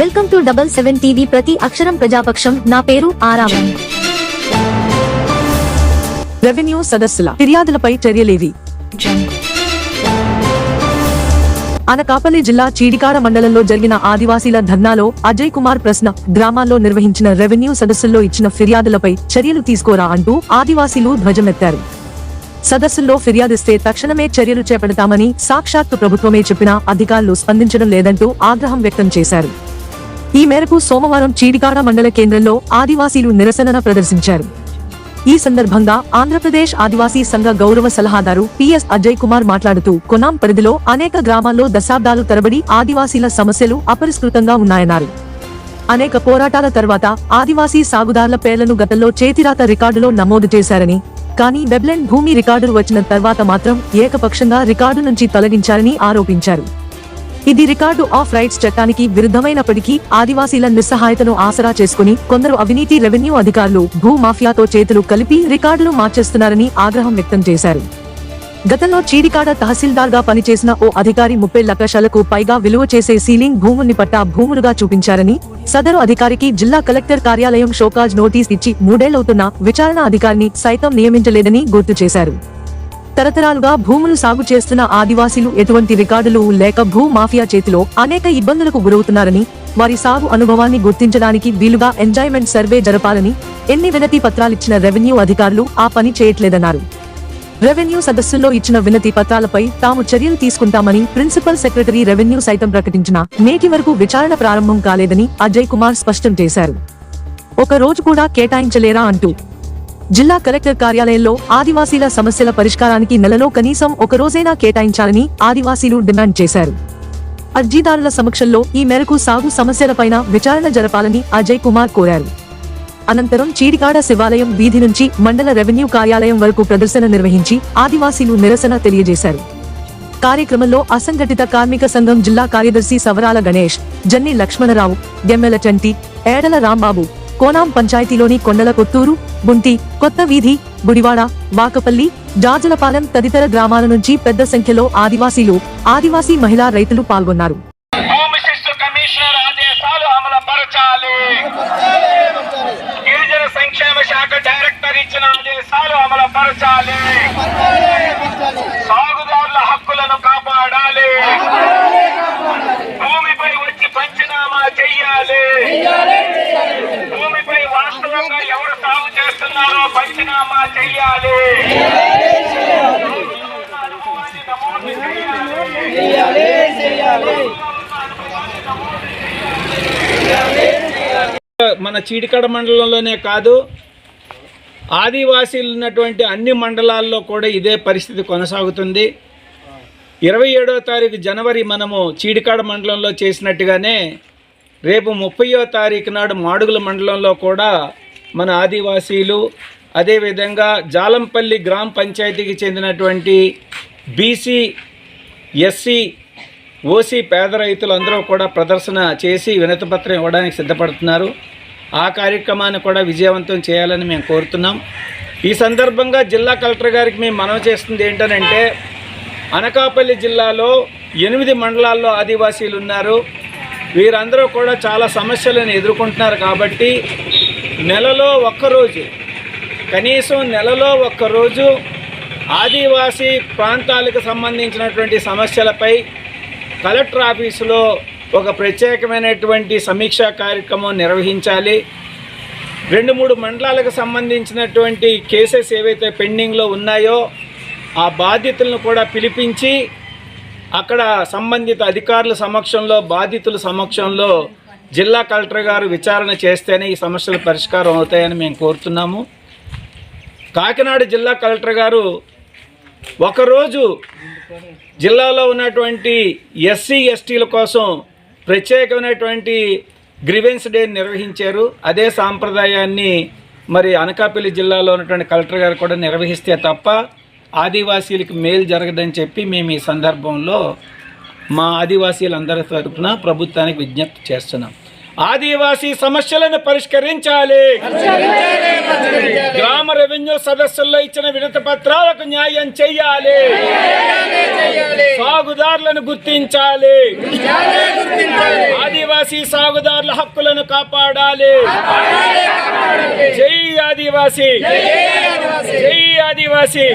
Welcome to double seven TV ప్రతి అక్షరం ప్రజాపక్షం. నా పేరు ఆరావణి రెవెన్యూ సదస్సుల ఫిర్యాదులపై చర్యలేవి. అనకాపల్లి జిల్లా చీడికార మండలంలో జరిగిన ఆదివాసీల ధర్నాలో అజయ్ కుమార్ ప్రశ్న గ్రామాల్లో నిర్వహించిన రెవెన్యూ సదస్సుల్లో ఇచ్చిన ఫిర్యాదులపై చర్యలు తీసుకోరా అంటూ ఆదివాసీలు ధ్వజమెత్తారు. సదస్సుల్లో ఫిర్యాదిస్తే తక్షణమే చర్యలు చేపడతామని సాక్షాత్తు ప్రభుత్వమే చెప్పినా అధికారులు స్పందించడం లేదంటూ ఆగ్రహం వ్యక్తం చేశారు. ఈ మేరకు సోమవారం చీడికాడ మండల కేంద్రంలో ఆదివాసీలు నిరసన ప్రదర్శించారు. ఈ సందర్భంగా ఆంధ్రప్రదేశ్ ఆదివాసీ సంఘ గౌరవ సలహాదారు పిఎస్ అజయ్ కుమార్ మాట్లాడుతూ కొనాం పరిధిలో అనేక గ్రామాల్లో దశాబ్దాలు తరబడి ఆదివాసీల సమస్యలు అపరిష్కృతంగా ఉన్నాయన్నారు. అనేక పోరాటాల తర్వాత ఆదివాసీ సాగుదారుల పేర్లను గతంలో చేతిరాత రికార్డులో నమోదు చేశారని కానీ వెబ్లెండ్ భూమి రికార్డులు వచ్చిన తర్వాత మాత్రం ఏకపక్షంగా రికార్డు నుంచి తొలగించారని ఆరోపించారు. ఇది రికార్డు ఆఫ్ రైట్స్ చట్టానికి విరుద్ధమైనప్పటికీ ఆదివాసీల నిస్సహాయతను ఆసరా చేసుకుని కొందరు అవినీతి రెవెన్యూ అధికారులు భూ మాఫియాతో చేతులు కలిపి రికార్డులు మార్చేస్తున్నారని ఆగ్రహం వ్యక్తం చేశారు. గతంలో చీడికాడ తహసీల్దార్గా పనిచేసిన ఓ అధికారి ముప్పై లక్షలకు పైగా విలువ చేసే సీలింగ్ భూముల్ని పట్టా భూములుగా చూపించారని సదరు అధికారికి జిల్లా కలెక్టర్ కార్యాలయం షోకాజ్ నోటీస్ ఇచ్చి మూడేళ్ళవుతున్న విచారణ అధికారిని సైతం నియమించలేదని గుర్తు చేశారు. తరతరాలుగా భూములు సాగు చేస్తున్న ఆదివాసీలు ఎటువంటి రికార్డులు లేక భూ మాఫియా చేతిలో అనేక ఇబ్బందులకు గురవుతున్నారని వారి సాగు అనుభవాన్ని గుర్తించడానికి వీలుగా ఎంజాయ్మెంట్ సర్వే జరపాలని ఎన్ని వినతి పత్రాలిచ్చిన రెవెన్యూ అధికారులు ఆ పని చేయట్లేదన్నారు. రెవెన్యూ సదస్సుల్లో ఇచ్చిన వినతి పత్రాలపై తాము చర్యలు తీసుకుంటామని ప్రిన్సిపల్ సెక్రటరీ రెవెన్యూ సైతం ప్రకటించిన నేటి వరకు విచారణ ప్రారంభం కాలేదని అజయ్ కుమార్ స్పష్టం చేశారు. ఒక రోజు కూడా కేటాయించలేరా అంటూ జిల్లా కలెక్టర్ కార్యాలయంలో ఆదివాసీల సమస్యల పరిష్కారానికి నెలలో కనీసం ఒక రోజైనా కేటాయించాలని ఆదివాసీలు డిమాండ్ చేశారు. అర్జీదారుల సమక్షంలో ఈ మేరకు సాగు సమస్యలపైన విచారణ జరపాలని అజయ్ కుమార్ కోరారు. అనంతరం చీడికాడ శివాలయం వీధి నుంచి మండల రెవెన్యూ కార్యాలయం వరకు ప్రదర్శన నిర్వహించి ఆదివాసీలు నిరసన తెలియజేశారు. కార్యక్రమంలో అసంఘటిత కార్మిక సంఘం జిల్లా కార్యదర్శి సవరాల గణేష్ జన్ని లక్ష్మణరావు గెమ్మెల చంటి ఏడల రాంబాబు కోనాం పంచాయతీలోని కొండల కొత్తూరు బుంటి కొత్త వీధి గుడివాడ వాకపల్లి జాజలపాలెం తదితర గ్రామాల నుంచి పెద్ద సంఖ్యలో ఆదివాసీలు ఆదివాసీ మహిళా రైతులు పాల్గొన్నారు. సాగు చేస్తున్నారో పంచనామా చెయ్యాలి. మన చీడికడ మండలంలోనే కాదు ఆదివాసీలు ఉన్నటువంటి అన్ని మండలాల్లో కూడా ఇదే పరిస్థితి కొనసాగుతుంది. ఇరవై ఏడో తారీఖు జనవరి మనము చీడికాడ మండలంలో చేసినట్టుగానే రేపు ముప్పయో తారీఖు నాడు మాడుగుల మండలంలో కూడా మన ఆదివాసీలు అదేవిధంగా జాలంపల్లి గ్రామ పంచాయతీకి చెందినటువంటి బీసీ ఎస్సీ ఓసీ పేద రైతులు అందరూ కూడా ప్రదర్శన చేసి వినతిపత్రం ఇవ్వడానికి సిద్ధపడుతున్నారు. ఆ కార్యక్రమాన్ని కూడా విజయవంతం చేయాలని మేము కోరుతున్నాం. ఈ సందర్భంగా జిల్లా కలెక్టర్ గారికి మేము మనవి చేస్తుంది ఏంటనంటే అనకాపల్లి జిల్లాలో ఎనిమిది మండలాల్లో ఆదివాసీలు ఉన్నారు. వీరందరూ కూడా చాలా సమస్యలను ఎదుర్కొంటున్నారు కాబట్టి నెలలో ఒక్కరోజు కనీసం నెలలో ఒక్కరోజు ఆదివాసీ ప్రాంతాలకు సంబంధించినటువంటి సమస్యలపై కలెక్టర్ ఆఫీసులో ఒక ప్రత్యేకమైనటువంటి సమీక్షా కార్యక్రమం నిర్వహించాలి. రెండు మూడు మండలాలకు సంబంధించినటువంటి కేసెస్ ఏవైతే పెండింగ్లో ఉన్నాయో ఆ బాధ్యతలను కూడా పిలిపించి అక్కడ సంబంధిత అధికారుల సమక్షంలో బాధితుల సమక్షంలో జిల్లా కలెక్టర్ గారు విచారణ చేస్తేనే ఈ సమస్యలు పరిష్కారం అవుతాయని మేము కోరుతున్నాము. కాకినాడ జిల్లా కలెక్టర్ గారు ఒకరోజు జిల్లాలో ఉన్నటువంటి ఎస్సీ ఎస్టీల కోసం ప్రత్యేకమైనటువంటి గ్రివెన్స్ డే నిర్వహించారు. అదే సాంప్రదాయాన్ని మరి అనకాపల్లి జిల్లాలో ఉన్నటువంటి కలెక్టర్ గారు కూడా నిర్వహిస్తే తప్ప ఆదివాసీలకు మేలు జరగదని చెప్పి మేము ఈ సందర్భంలో మా ఆదివాసీలందరి తరఫున ప్రభుత్వానికి విజ్ఞప్తి చేస్తున్నాం. ఆదివాసీ సమస్యలను పరిష్కరించాలి. గ్రామ రెవెన్యూ సదస్సుల్లో ఇచ్చిన వినతి పత్రాలకు న్యాయం చెయ్యాలి సాగుదారులను గుర్తించాలి. ఆదివాసీ సాగుదారుల హక్కులను కాపాడాలి. జై ఆదివాసీ. జై ఆదివాసీ.